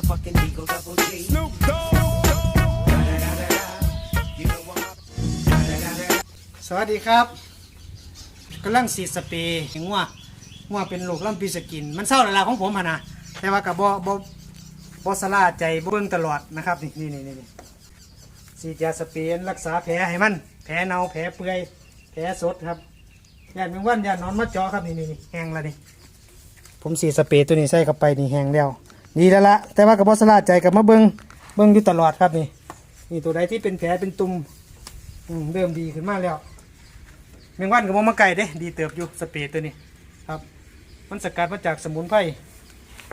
motherfucking Eagle Double G. Snoop Dogg. สวัสดีครับกำลังสีดสเปรย์งัวงัวเป็นโรคลำปีสกิน มันเศร้าหลายๆของผมอะนะแต่ว่ากับบ่บ่บ่สลาใจบ่เบิ่งตลอดนะครับนี่นี่นี่นี่สีดยาสเปรย์รักษาแผลให้มันแผลเน่าแผลเปื่อยแผลสดครับยานแมงวันยานนอนมาเจอครับนี่นี่นี่แห้งแล้วนี่ผมสีดสเปรย์ตัวนี้ใส่เข้าไปนี่แห้งแล้ว ดีแล้วละแต่ว่ากับบ่สลาใจกับมาเบิงเบิงอยู่ตลอดครับนี่นี่ตัวใดที่เป็นแผลเป็นตุ่มอืมเริ่มดีขึ้นมาแล้วแมงวันกับมมาไก่เด้ ดีเติบอยู่สเปรย์ตัวนี้ครับ มันสกัดมาจากสมุนไพร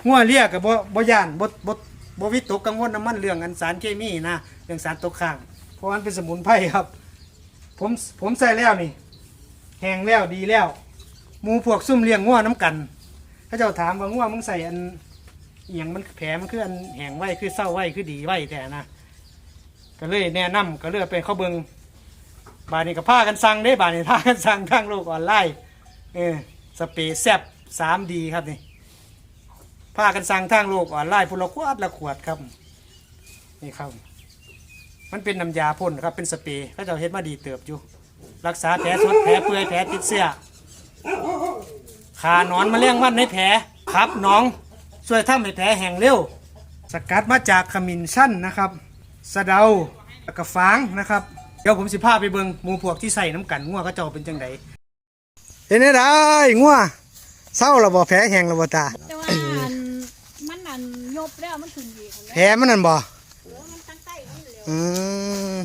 งัวเลียกับบ่บ่ย่านบ่บ่บ่วิตกกังวลน้ำมันเรื่องอันสารเคมีนะเรื่องสารตกค้าง เพราะมันเป็นสมุนไพรครับ ผมผมใส่แล้วนี่แห้งแล้วดีแล้วหมูพวกซุ่มเลี้ยงงัวน้ำกัน ถ้าเจ้าถามว่างัวมึงใส่อัน เอียงมันแผลมันคืออันแห้งไว้คือเศร้าไว้คือดีไว้แต่นะก็เลยแนะนำก็เลยไปเข้าเบิงบานนี้ก็พากันสั่งได้บานนี้พากันสั่งทางโลกออนไลน์เออสเปรย์แซบสามดีครับนี่พากันสั่งทางโลกออนไลน์พุ่นละขวดละขวดครับ นี่ครับ มันเป็นน้ำยาพ่นครับเป็นสเปรย์พระเจ้าเฮ็ดมาดีเติบอยู่ รักษาแผลสดแผลเปื่อยแผลติดเสื้อขานอนมาเลี้ยงวันในแผลครับน้อง ช่วยทำให้แผลแห้งเร็ว สกัดมาจากขมิ้นชั่นนะครับสะเดาแล้วก็ฟางนะครับ เดี๋ยวผมสิพาไปเบิ่งหมูพวกที่ใส่น้ำกันงัวก็เจ้าเป็นจังไดเห็นได้งัวเศร้าระบ่แผลแห้งระบ่ตา แต่ว่าอันมันอันยบแล้วมันขึ้นดีกแผลมันนั่นบ่มันตั้งใต้มันเร็วอืม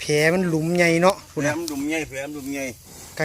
แผลมันหลุมใหญ่เนาะแผลมันดุมใหญ่แผลมันดุมใหญ่ก็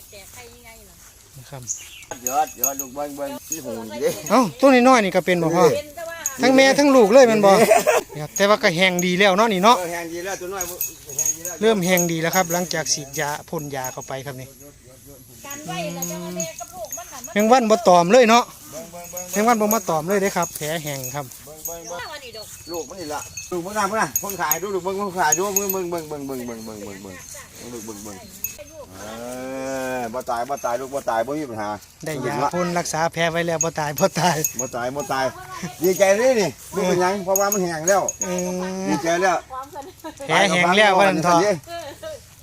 ครับยดยดลูกเบิ่งเบิ่งที่หูนี่เด้เอ้าตัวน้อยๆนี่ก็เป็นบ่พ่อเป็นแต่ว่าทั้งแม่ทั้งลูกเลยแมันบ่ครับแต่ว่าก็แห้งดีแล้วเนาะนี่เนาะ เออแห้งดีแล้วตัวน้อยแห้งดีแล้วเริ่มแห้งดีแล้วครับ หลังจากฉีดยาพ่นยาเข้าไปครับนี่การไว้แล้วจะมาแม่กับลูกมันหันมันแมงวันบ่ตอมเลยเนาะเบิ่งเบิ่งเบิ่งแมงวันบ่มาตอมเลยเด้ครับ แผลแห้งครับ เบิ่งเบิ่งว่าวันนี้ดอก ลูกมันนี่ละลูกมันน่ะมันน่ะคนขายดูลูกเบิ่งคนขายดูเบิ่งเบิ่งเบิ่งเบิ่งเบิ่งเบิ่งเบิ่งเบิ่งเบิ่งลูกเบิ่งเบิ่งเออบ่ตายบ่ตายลูกบ่ตายบ่มีปัญหาได้ยาพ่นรักษาแผลไว้แล้วบ่ตายบ่ตายบ่ตายบ่ตายดีใจเลยนี่ลูกเป็นหยังเพราะว่ามันแห้งแล้วอืมดีใจแล้วความกันแผลแห้งแล้วว่านั่นเถอะ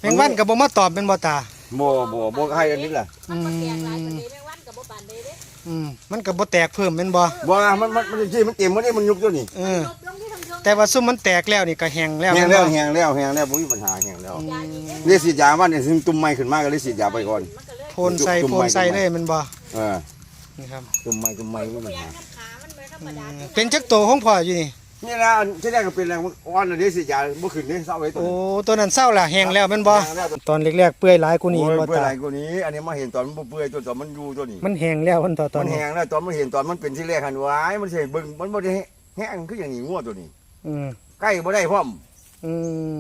แมงวันก็บ่มาตอมเป็นบ่ตาบ่บ่บ่ให้อันนี้ล่ะอืมันแตกหลายมคนนี้แม่วันกับบ่ปานเด้เด้อืมมันก็บ่แตกเพิ่มแม่นบ่บ่มันมันมันสิมันเต็มมันนี่มันยุบตัวนี่เออ แต่ว่าซุมมันแตกแล้วนี่ก็แห้งแล้วแห้งม่นแล้วบ่แห้งแล้วแห้งแล้วบ่มีปัญหาแห้งแล้วยาอีกเด้เรียกฉีดยาว่าเนี่ยซึ่งตุ่มใหม่ขึ้นมาก็เลยฉีดยาไปก่อนมันก็เลยพ่นใส่พ่นใส่เลยแมันบ่เออนี่ครับตุ่มใหม่ตุ่มใหม่บ่มีปัญแยหากกับขามันไม่ธรรมดาอืมเป็นจักโตของพ่ออยู่นี่นี่นะที่แรกก็เป็นแรงอ่อนน่ะเด้ฉีดยาบ่ขึ้นเด้เศร้าไว้ตัวโอ้นี้ตัวนั้นเศร้าล่ะแห้งแล้วแม่นบ่แห้งแล้วตอนแรกๆเปื่อยหลายกว่านี้โอ้ยบ่เปื่อยตาหลายกว่านี้อันนี้มาเห็นตอนมันบ่เปื่อยตัวตอนมันอยู่ตัวนี้มันแห้งแล้วมันตอนตอมันนนี้แห้งแล้วตอนมันเห็นตอนมันเป็นที่แรกหันไว้มันสิเบิ่งมันบ่ได้แห้งคืออย่างนี้งัวตัวนี้ อืมใกล้บ่ได้พร้อม อื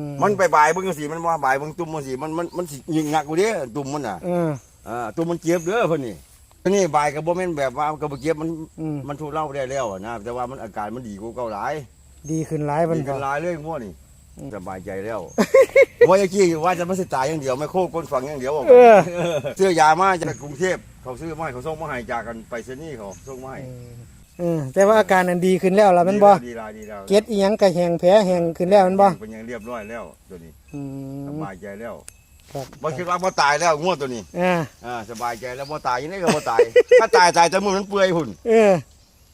มมันไปบ่ายเบิ่งจังซี่มันว่าบ่ายเบิ่งตุ่มมันสิมันมันมันสิยิงงักกูเด้ตุ่มมันน่ะเออ อ่าตุ่มมันเจ็บเด้อเพิ่นนี่อันนี้บ่ายก็บ่แม่นแบบว่าก็บ่เจ็บมันอืม มันทุเลาได้แล้วอะนะแต่ว่ามันอาการมันดีกว่าเก่าหลายดีขึ้นหลายมันดีบ่กันหลายเลยงัวนี่อืม สบายใจแล้วว่าอย่ากี้ว่าจะมาสิตายอย่างเดียวไม่โคกคนฝังอย่างเดียวบอก เออซื้อยามาจากกรุงเทพเขาซื้อมาให้เขาส่งมาให้จากกันไปเซนี่เขาส่งมาให้เออ แต่ว่าอาการนั้นดีขึ้นแล้วล่ะแม่นบ่ดีแล้วดีแล้วเก็ดอีหยังก็แห้งแผลแห้งขึ้นแล้วแม่นบ่เป็นอยังเรียบร้อยแล้วตัวนี้อืสมบายใจแล้วครับบ่คิดว่าบ่ตายแล้วงวดตัวนี้อ่าอ่าสบายใจแล้วบ่ตายยังไงก็บ่ตาย ถ้าตายตายแต่มือมันเปื่อยหุ่นเออ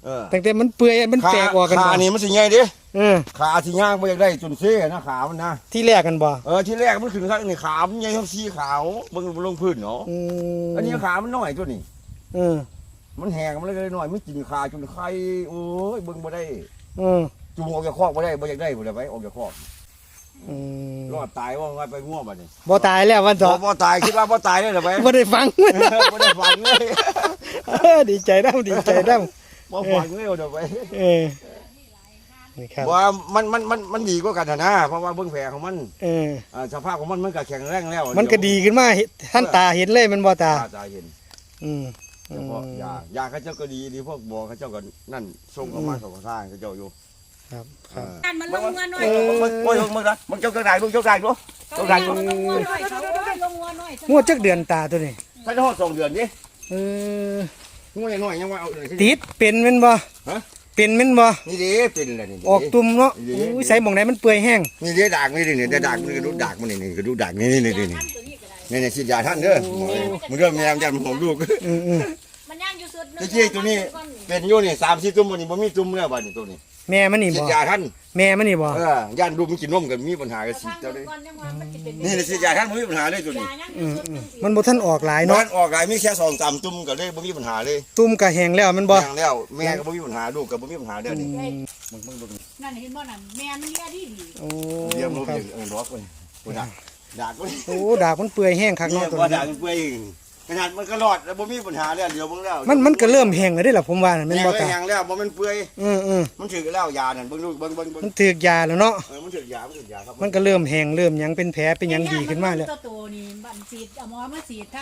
เออตั้งแต่มันเปื่อยมันแตกออกกันขาบ่นี่มันสิใหญ่เด้เออขาสิย่างบ่อยากได้จนเซ่นะขามันนะที่แรกกันบ่เออที่แรกมันขึ้นข้างนี่ขามันใหญ่เท่าสีขาวเบิ่งลงพื้นเนาะอืมอันนี้ขามันน้อยตัวนี้ เออ มันแหงมันเลยน้อยมันกินขาจนไข่โอ้ยเบิ่งบ่ได้เออจูงออกจากคอกบ่ได้บ่อยากได้บ่ได้ไปออกจากคอกอืมรอดตายว่าไงไปง่วบัดนี้บ่ตายแล้ววันบ่ต่อบ่ตายคิดว่าบ่ตายได้หรอไปบ่ได้ฟังบ่ได้ฝันเลยเออดีใจนํดีใจนํบ่ฝันเลยเดี๋ยวไปเออนี่ครับว่ามันมันมันมันดีกว่ากันนะเพราะว่าเบื้องแผลของมันเอออ่าสภาพของมันมันก็แข็งแรงแล้ว มันก็ดีขึ้นมาเห็นท่านตาเห็นเลยแมันบ่ตาตาตาเห็น อืม เฉพาะยายาเขาเจ้าก็ดีดีพวกบ่อเขาเจ้าก็นั่นส่งออกมาส่งทางเขาเจ้าอยู่ครับครับการมันลงเงินหน่อยเออมึงมึงมึงนะมึงเจ้าก็ได้มึงเจ้าได้ดูเจ้าได้ดูลงเงินหน่อยเขาลงเงินหน่อยงวดจักเดือนตาตัวนี้ถ้าจะหอดสองเดือนนี่เอองวดยังน้อยยังว่าเอาเลยติดเป็นแม่นบ่ฮะเป็นแม่นบ่นี่ดิเป็นอะไรนี่ดิออกตุ่มเนาะดีอุ้ยใส่หม่องไหนมันเปื่อยแห้ง นี่ดิดากนี่ดินี่แต่ดากมันกระดูกดากมันนี่นี่กระดูกดากนี่นี่นี่นี่ นี่นี่นี่ฉีดยาท่านเด้อมึงเริ่มแม่มยันผมลูกอืมอืมมันย่างอยู่สุดตะกี้ตัวนี้เป็นอยู่นี่สามสี่ตุ่มวันนี้บ่มีตุ่มแล้วบัดนี้ตัวนี้แม่มันนี่ฉีบ่ดยาท่านแม่มันนี่บ่เออย่านลูกมันกินนมกันมีปัญหากับฉีดเจ้าเลยนี่นี่ฉีดยาท่านบ่มีปัญหาเลยตัวนี้อืมอืมมันบ่ทันออกหลายนอเนาะนออกหลายมีแค่สองสามตุ่มก็เลยบ่มีปัญหาเลยตุ่มก็แห้งแล้วมันบ่ อย่างแล้วแม่ก็บ่มีปัญหาลูกก็บ่มีปัญหาเด้ออืนี่มมึงมึงดูนั่นเห็นบ่นั่นแม่มันเลี้ยดีดีโอ้เยี่ยมลูกครับเออล็อกเว้ยกูด่า ด่ากูโอ้ดาบมันเปื่อยแห้งคักเนี่เนาะยตัวว่านี้ด่ากูเองขนาดมันก็รอดแล้วบ่มีปัญหาแล้วเดี๋ยวมึงแล้วมันมันก็เริ่มแห้งแล้วเด้ล่ะผมว่าน่ะแม่นบ่ตาแยังแล้วบ่มันเปื่อยอืมอืมมันถือแล้วยานั่นเบิ่งลูกเบิ่งเบิ่งเบิ่งมันถือกยาแล้วเนาะเออมันถือยามันถือยาครับมันก็เริ่มแห้งเริ่มหยังเป็นแผลเป็นหยังดีขึ้นมาแล้วตัวโตนี่บันสีดเอาหมอมาสีดท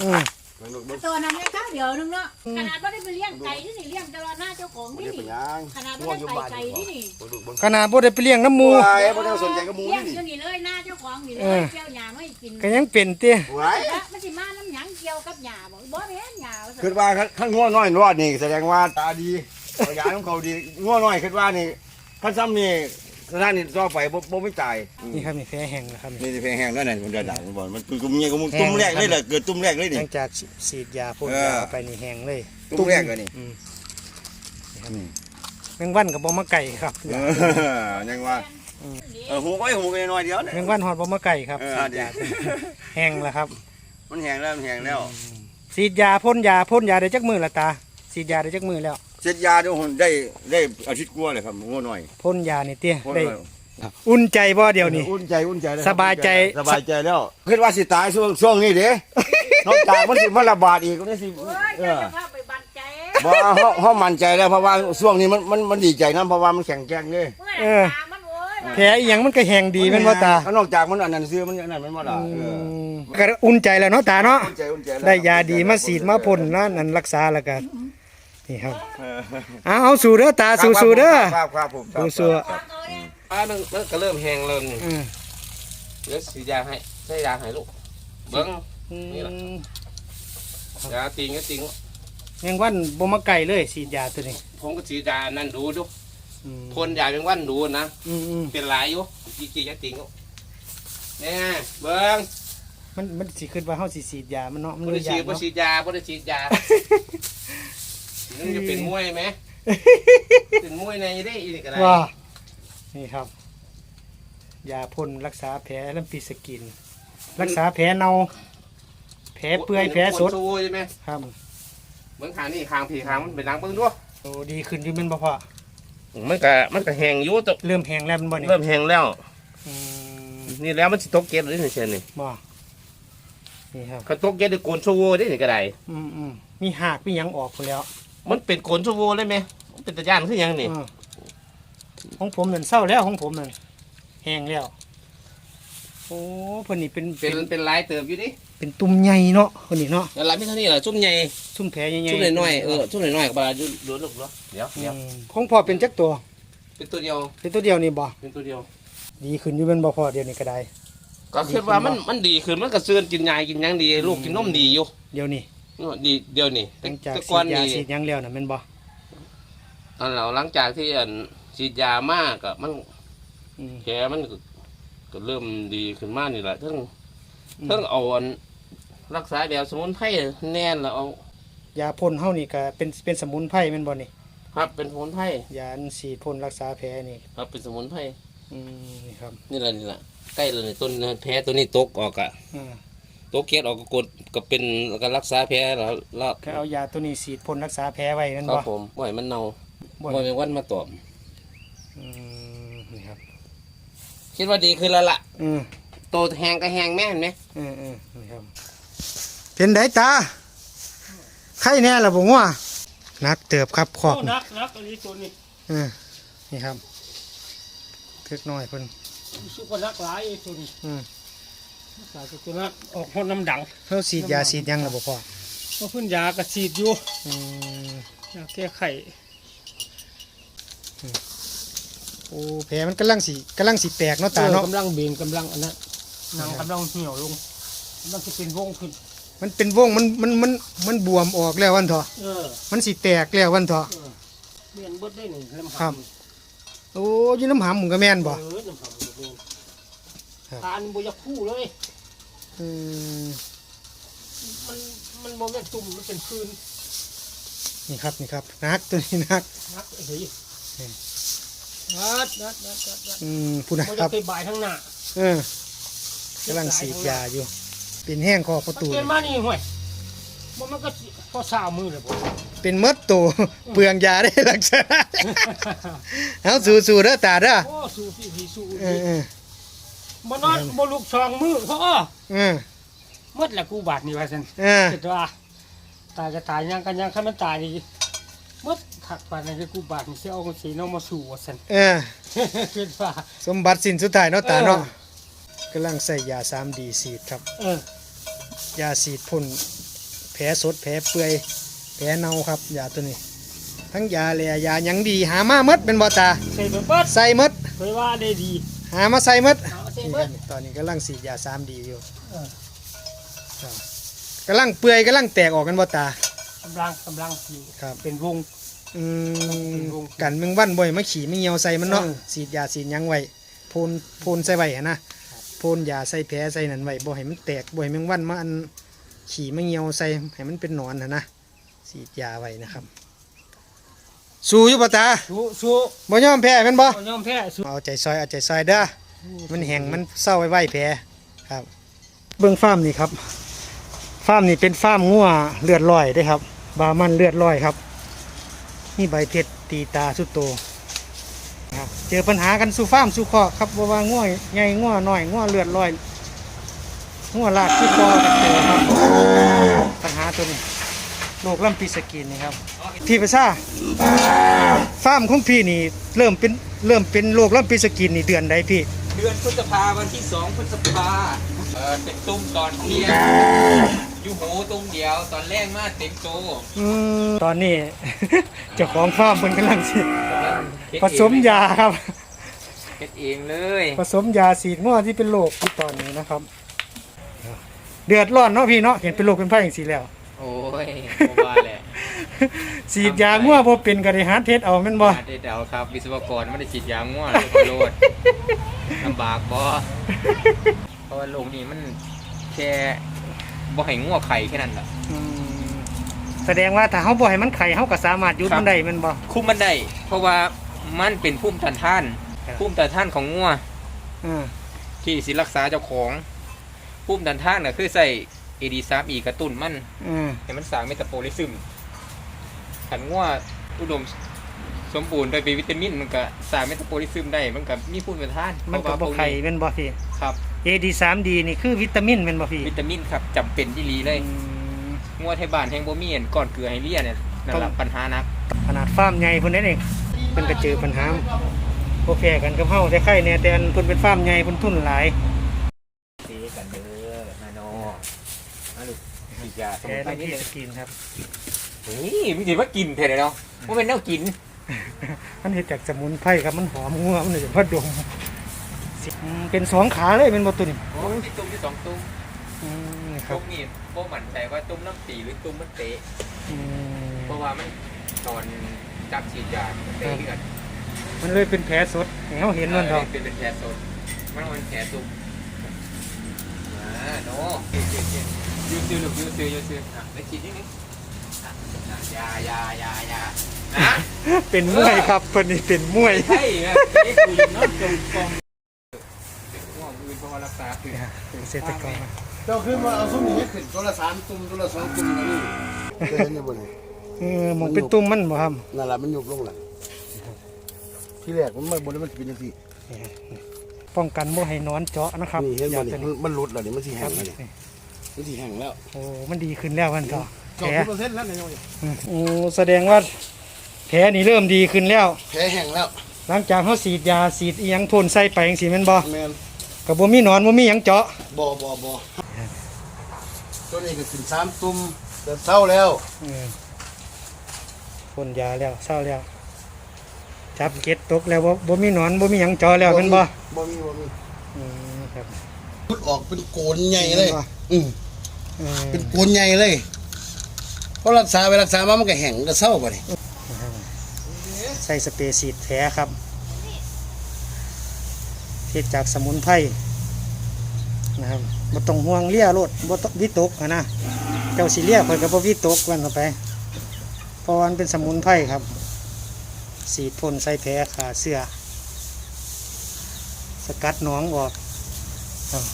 อืมเบิ่งลูกเบิ่งำตัวนั้นแค่ข้าวเดียวนึงเนาะขนาดว่าได้ไปเลี้ยงไก่ที่นี่เลี้ยงตลอดหน้าเจ้า ของบ่ที่ได้นี่เป็นหยังขนาดง่วว่างอยู่ได้บ้านไปไก่ที่นี่เบิ่งลูกเบิ่งขนาดบ่ได้ไปเลี้ยงน้ำหมูว้ายบ่ได้สนใจกับหมูเลี้ยงนี่ อยู่นี่เลยหน้าเจ้าของนี่เลเอยอเจ้าหญ้าไม่กินก็ยังเป็นเตี้ยว้ายแล้วมันสิมาน้ำหยังเกี่ยวกับหญ้าบ่บ่แม่นหญ้าว่าซั่น คิดว่าขั้นง่วงน้อยรอดนี่แสดงว่าตาดีเอายาของเขาดีง่วงน้อยคิดว่านี่ขั้นซ้ำนี่ขนาดนี้ต่อไปบ่บ่ไม่ตายนี่ครับนี่แผลแห้งแล้วครับนี่นี่เพลงแห้งแล้วนั่นมันจะด่ามันบอกมันคือกุมเงี้ยกุมตุ้มแรกเลยแหละเกิดตุ้มแรกเลยหนี่ ลังจากฉีดยาพ่นเออ ยาไปนี่แห้งเลย ตุ้มแรกเลยนี่ อืม นี่ครับแมงวันกับบ่มาไก่ครับเออยังว่าเออหูก็หูกันน้อยเดียวเนี่ยแมงวันหอดบ่มาไก่ครับเออฉีดเดี๋ยยาวแห้งแล้วครับ มันแห้งแล้วมันแห้งแล้วฉีดยาพ่นยาพ่นยาได้จักมือละตาฉีดยาได้จักมือแล้วเช็ดยาด้วยได้ได้อาทิตย์กว่าเลยครับง่วงน้อยพ่นยานี่เตี้ยง่วงได้น้อยอุ่นใจบ่เดี๋ยวนี้อุ่นใจอุ่นใจเลยสบายใจสบายใจแล้วคิดว่าสิตายช่วงช่วงนี้เด้นอกจากมันสิมันระบาดอีกก็ได้สิโอ้ยเอเจ้าอจะพาไป บันใจบ่เฮาเฮามั่นใจแล้วเพราะว่าช่วงนี้มันมันมันดีใจนํเพราะว่ามันแข็งแกร่งเลยเออ ตามันโอ้ยแผลอีหยังมันก็แห้งดีแม่นบ่ตานอกจากมันอันนั้นซื้อมันอันนั้นมันบ่ล่ะเออมก็อุ่นใจแล้วเนาะตาเนาะอุ่นใจอุ่นใจแล้ว ได้ยาดีมาฉีดมาพ่นนั่นอันรักษาแล้วก็นี่ครับเออเอาเอาสู่เด้อตาสู่สู่เด้อครับครับผมสู่สู่ครับอ่ามันมันก็เริ่มแห้งเริ่มนี่อืม เดี๋ยวสียาให้ใช้ยาให้ลูกเบิ้งนี่ล่ะยาติงก็ติง แมงวันบ่มาไก่เลยฉีดยาตัวนี้ผมก็สีดยานั่นดูดูอืมพ่นยาเป็นวันดูนะ อืมอืมเป็นหลายอยู่จีจีจะติงเนี่ยเบิ้งมันมันสิขึ้นว่าเฮาสิฉีดยามันเนาะมันบ่เลได้ยฉียาดบ่เนาะ ฉีดยาบ่ได้ฉีดยานี่จะเป็นมวยไหม เป็นมวยในได้อีกก็ได้ว่านี่ครับ ยาพ่นรักษาแผลลำปีสกิน รักษาแผลเน่าแผลเปื่อยแผลสด โซ่ใช่ไหมครับ เบิ้งขางนี่ขางผีขางมันเป็นดังเบิ้งด้วยโอ้ดีขึ้นอยู่แม่นบ่พอมันก็มันก็แห้งอยู่แต่เริ่มแห้งแล้วแมันบ่นี่เริ่มแห้งแล้ว อืมนี่แล้วมันสิตกเก็ดหรือนี่เช่นนี่บ่นี่ครับคันตกเก็ดได้โกนโซโวได้นี่ก็ได้อืมอืมมีหากมีหยังออกพุ่นแล้วมันเป็นโกนโซโวเลยไหมมันเป็นตะย่านคือหยังนี่อืมของผมนั่นเศร้าแล้วของผมนั่นแห้งแล้ว โอ้เพิ่นนี่เป็น เป็เป็นนเป็นลายเติบอยู่ดิ เป็นตุ่มใหญ่เนาะคนนี้เนาะแล้วลายไม่เท่านี้แหละซุ่มใหญ่ซุ่มแผลใหญ่ๆซุ่มน้อยๆเออซุ่มน้อยๆกับบาดูดูลูกเนาะเดี๋ยวอืเดี๋ยวมของพ่อเป็นจักตัว เป็นตัวเดียว เป็นตัวเดียวนี่บ่เป็นตัวเดียว ดีขึ้นอยู่เป็นบ่พอเดียวนี้ก็ได้ ก็คิดว่ามันมันดีขึ้นมันก็เสื่อนกินยากินหยังดี ลูกกินนมดีอยู่เดี๋ยวนี้เออดีเดียวนี่หลังจากแต่ฉีก่อนดยานี่ฉีดหยังแล้วน่ะแม่นบ่อันเราหลังจากที่อันฉีดยามากอะมันอืมแผลมันก็ก็เริ่มดีขึ้นมากนี่แหละทั้งอืมทั้งเอาอัน รักษาแบบสมุนไพรแน่นแล้วเอายาพ่นเฮานี่ก็เป็นเป็นสมุนไพรแม่นบ่นี่ครับเป็นสมุนไพรยาอันฉีดพ่นรักษาแผลนี่ครับเป็นสมุนไพรอืมนี่ครับนี่แหละนี่แหละใกล้เลยนี่ต้นแผลตัวนี้ตกออกอะอ่าตกเกล็ดออกก็กดก็เป็นก็รักษาแผลแล้วแล้วก็เอายาตัวนี้ฉีดพ่นรักษาแผลไว้นั่นครับบ่ผมบ่ให้มันเน่าบ่บ่ให้วันมาตอมอืมนี่ครับคิดว่าดีขึ้นแล้วล่ะอืมโตแหงก็แหงแม่นไหมเออเออนี่ครับ เป็นไดตาไข้แน่ล่ะบ่งัวนักเติบครับขอกนักนักอันนี้ตัวนี้เออนี่ครับเล็กน้อยเพิ่นสุกรักหลายไอ้ตัวนี้อืมสายตัวนักออกหดน้ำดังเฮาฉีดยาฉีดหยังล่ะบ่พ่อว่าเพิ่นยากระสีดอยู่อืมยาแก้ไขโอ้แผลมันกำลังสิกำลังสิแตกเนาะตาเนาะกำลังเบนกำลังอันนั้นหนังกำลังเหี่ยวลงกำลังจะเป็นวงขึ้น มันเป็นวงมันมันมันมันบวมออกแล้ววันเถอะเออมันสิแตกแล้ววันเถอะเบียนเบิดได้หนึ่งลำครับ โอ้ยน้ำหำหมึงก็แม่นบ่ เออน้ำหอมเบียนครับ ทานบุยาคู่เลยอืมมันมันโมเมนตุ่มมันเป็นคืนนี่ครับนี่ครับนักตัวนี้นัก นักเฮ้ยเออนัดนัดนัดนัดนัดอืมผู้นะเขาคจะรับไปบ่ายข้างหน้าเออกำลังสีดยาอยู่ เป็นแห้งคอประมันตูเปลี่ยนมานี่ห่วยมันมันก็พอสาวมือเลยบ่ เป็นมดโตวเปลืองยาได้ลักษณะเอาสู้ๆเด้อตาเด้อโอ้สู้พี่พี่สู้เออเออบ่นอนบ่ลุกสองมือเขาอ้อเออหมดละกูบาดนี่ว่าซั่นเออคิดว่าตายจะตายยังกันยังคันมันตายนี่หมดถักปานนั้นคือกูบาดนี่สิเอาสีน้องมาสู่ว่าซั่นเออคิดว่าสมบัติสิ้นสุดท้ายเนาะตาเนาะเออ กำลังใส่ยา 3D สีดครับเออยาสีดพ่นแผลสดแผลเปื่อยแผลเน่าครับยาตัวนี้ ทั้งยาแลยาหยังดีหามาหมดเป็นบ่ตาใส่เบิดใส่หมดเคยว่าได้ดี หามาใส่หมดเอาใส่นี่เบิครัดบตอนนี้กำลังสีดยา 3D อยู่เออ ครับกำลังเปื่อยกำลังแตกออกกันบ่ตากำลังกำลังอยู่ครับ เป็นวง อืมเป็นวงกันแมึงวันบ่อยมาขี่ไม่เหี่ยวใส่มันเนาะเออ สีดยาสีดหยังไว้พ่นพ่นใส่ไว้หั่นนะ พ่นยาใส่แผลใส่นั่นไว้บ่ให้มันแตกบ่ให้แมงวันมาอันขี่ไม่เหี่ยวใส่ให้มันเป็นหนอนหั่นนะสีดยาไว้นะครับ สู้อยู่บ่ตาสู้สู้บ่ยอมแพ้แม่นบ่บ่ยอมแพ้สู้เอาใจซอยเอาใจซอยเด้อมันแห้งมันเศร้าไว้ไว้แผลครับ เบิ่งฟาร์มนี่ครับฟาร์มนี่เป็นฟาร์มงัวเลือดลอยเด้ครับ บามันเลือดลอยครับนี่ใบเพชรตีตาสุดโตครับ เจอปัญหากันสู่ฟาร์มสู่คอครับว่าว่าง่วยไงง่วน้อยง่วเลือดลอยง่วลาดที่คอเจอครับปัญหาตัวนี้โรคลำปีสกินนี่ครับพี่ประชาฟาร์มของพี่นี่เริ่มเป็นเริ่มเป็นโรคลำปีสกินนี่เดือนใดพี่ เดือนพฤษภาวันที่สองพฤษภา เออเป็นตุ้มตอนเที่ยงอยู่หูตุ้มเดียวตอนแรกมาเต็มโตอืมตอนนี้ เจ้าของฟาร์มเพิ่นกำลังสิผสมยาครับเฮ็ดเองเลยผสมยาสีดงัวที่เป็นโรคที่ตอนนี้นะครับ เดือดร้อนเนาะพี่เนาะเห็นเป็นโรคเป็นไผ่อย่างสีแล้ว โอ้ยบ่ว่าแหละ สีดยางัวบ่เป็นก็ได้หาเทศเอาแม่นบ่อาได้เดาครับ วิศวกรไม่ได้ฉีดยาง่วงโลดลำบากบ่เพ ราะว่าโรคนี้มันแค่บ่ให้ง่วงไข่แค่นั้นแหละ อืมแสดงว่าถ้าเฮาบ่ให้มันไข่เฮาก็สามารถหยุดครับ มันได้แม่นบ่ คุมมันได้เพราะว่ามันเป็นภูมิต้านทานครับ ภูมิต้านทานของง่วงอืมที่สิรักษาเจ้าของภูมิต้านทานก็คือใส่เอดีซามอีกระตุ้นมันอืมให้มันสร้างเมตาโบลิซึมขันง่วงอุดมสมบูรณ์ด้วยวิตามินมันก็สร้างเมตาโบลิซึมได้มันก็มีภูมิต้านทานมันก็เพราะบ่ว่าพวไข่แม่นบ่พี่ ครับ AD3D นี่คือวิตามินแม่นบ่พี่วิตามินครับจำเป็นที่ลีเลยอืมงวดไทยบ้านแห่งบ่มีอันก่อนเกลือให้เลี่ยเนี่ยนั่นแหละปัญหานักขนาดฟาร์มใหญ่เพิ่นนั่นเองเพิ่นก็เจอปัญหาบ่แพ้กันกับเฮาแต่ไข่แน่แต่อันเพิ่นเป็นฟาร์มใหญ่เพิ่นทุนหลายสีกันเด้อนาโนมาลูกอีกยาสแพ้มุนไพรในนี่ที่เลยสกินครับเฮ้ยมึงคิดว่ากินเผ็ดเลยเนาะว่าเป็นแนวกินมันเห็ดจากสมุนไพรครับมันหอมงัวมันเลยว่าดมสิอืม เป็นสองขาเลยเป็นบตุนโอ้ยมีตุ้มที่สองตุ้มอืมนี่ครัตุ้บมนี่โบมั่นใจว่าตุ้มน้ำตีหรือตุ้มมันเตะอืมเพราะว่ามันตอนจับฉีดยามันเตะเลือดมันเลยเป็นแผลสดให้เขาเห็นมันเถอะเป็นเป็นแผลสดมันเป็นแผลตุ้มมาโนยูซื้อลูกยูซื้อยูซื้ออะได้ฉีดนิดนึงอะอะยายายายานะเป็นมวยครับคนนี้เป็นมวยใช่ครับนี่คืออยู่นอกจงกองห่วง อื่นเพราะว่ารักษาคือเป็นเศรษฐกรเจ้าขึ้นมาเอาซุ้มนี้ขึ้นตัวละสามตุ่มตัวละสองตุ่มนะนี่เคยเห็นอยู่บ่นี่เออหมองเป็นตุ่มมันบ่ครับนั่นแหละมันยุบลงล่ะที่แรกมันไม่บนมันเป็นจังซี่ป้องกันบ่ให้นอนเจาะนะครับนี่เห็นบ่อย่านี่เป็นมันมันหลุดแล้วนี่มันสิคแห้รับงแล้วนี่มันสิแห้งแล้วโอ้มันดีขึ้นแล้วมันเถอะแผเก้าลสิบเปอร์เซ็นต์แล้วนายโยมอืมโอ้แสดงว่าแผลนี่เริ่มดีขึ้นแล้วแผลแห้งแล้วแผลหลังจากเขาสีดยาสีดอีหยังพ่นใส่ไปจังซี่แม่นบ่แมน ก็บ่มีหนอนบ่มีหยังเจาะบ่บ่บ่ตัวนี้ก็ขึ้นสามตุ่มแต่เศร้าแล้วเออพ่นยาแล้วเศร้าแล้ว จับเก็ดตกแล้วบ่บ่มีหนอนบ่มีหยังเจาะแล้วแม่นบ่บ่มีบ่มีอืมครับพุดออกเป็นโกนใหญ่เลยเห็นปะอืมเออเป็นโกนใหญ่เลยเพราะรักษาไปรักษามามันก็แห้งก็เศร้าบ่นี่ใส่สเปรย์ฉีดแผลครับ เฮ็ดจากสมุนไพรนะครับบ่ต้องห่วงเลี้ยรถบ่ต้องวิตกอะนะเจ้าสิเลี้ยเพิ่นก็บ่วิตกวันต่อไปเพราะมันเป็นสมุนไพรครับ สีพ่นใส่แผลขาเสื้อ สกัดหนองออกครับ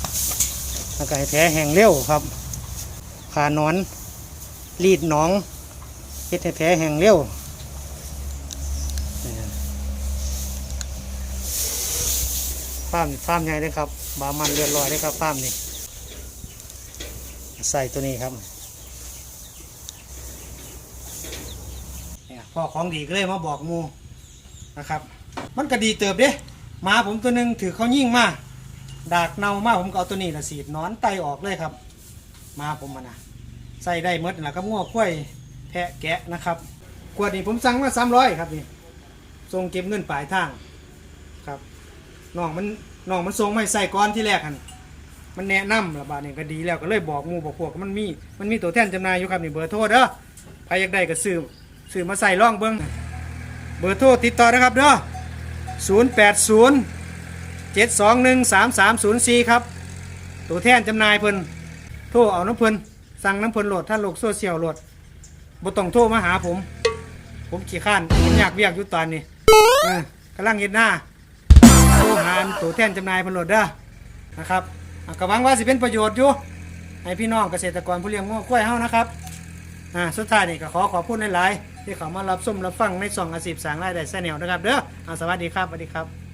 แล้วก็ให้แผลแห้งเร็วครับขาหนอนรีดหนองเฮ็ดให้แผลแห้งเร็ว ฟามนี่ฟามใหญ่เลยครับบามันเรือนลอยเลยครับฟามนี่ใส่ตัวนี้ครับเนี่ยพ่อของดีก็เลยมาบอกมูนะครับ มันก็ดีเติบเด้มาผมตัวหนึ่งถือเขายิ่งมาดากเน่ามากผมก็เอาตัวนี้ละสีดนอนไตออกเลยครับ มาผมมันนะใส่ได้หมดนั่นแหละครับง้อข้วยแพะแกะนะครับขวดนี้ผมสั่งมาสามร้อยครับนี่ส่งเก็บเงินปลายทาง น้องมันน้องมันส่งไมาใส่ก้อนที่แรกหันมันแนะนำระบาดนี่ก็ดีแล้วก็เลยบอกหมูบอกพวกมันมีมันมีตัวแทนจำหน่ายอยู่ครับนี่เบอร์โทรเด้อใครอยากได้ก็ซื้อซื้อมาใส่ร่องเบิ้งเบอร์โทรติดต่อนะครับเด้อ0 8 0 7 2 1 3 3 0 4 ครับ ตัวแทนจำหน่ายเพิ่นโทรเอาน้ำเพิ่นสั่งน้ำเพิ่นโหลดถ้าโลกโซเชียลโหลดบ่ต้องโทรมาหาผม ผมขี้ข้านผมอยากเวียกอยู่ตอนนี้กำลังเห็นหน้า ตู้หาตัวแทนจำหน่ายผลลดเด้อนะครับก็หวังว่าสิเป็นประโยชน์อยู่ให้พี่น้องเกษตรกรผู้เลี้ยงง้อกล้วยเฮานะครับอ่าสุดท้ายนี่ก็ขอขอบคุณหลายๆที่เขามารับส้มรับฟังในสองอาชีพสร้างรายได้แซ่แนวนะครับเด้ออ่าสวัสดีครับสวัสดีครับ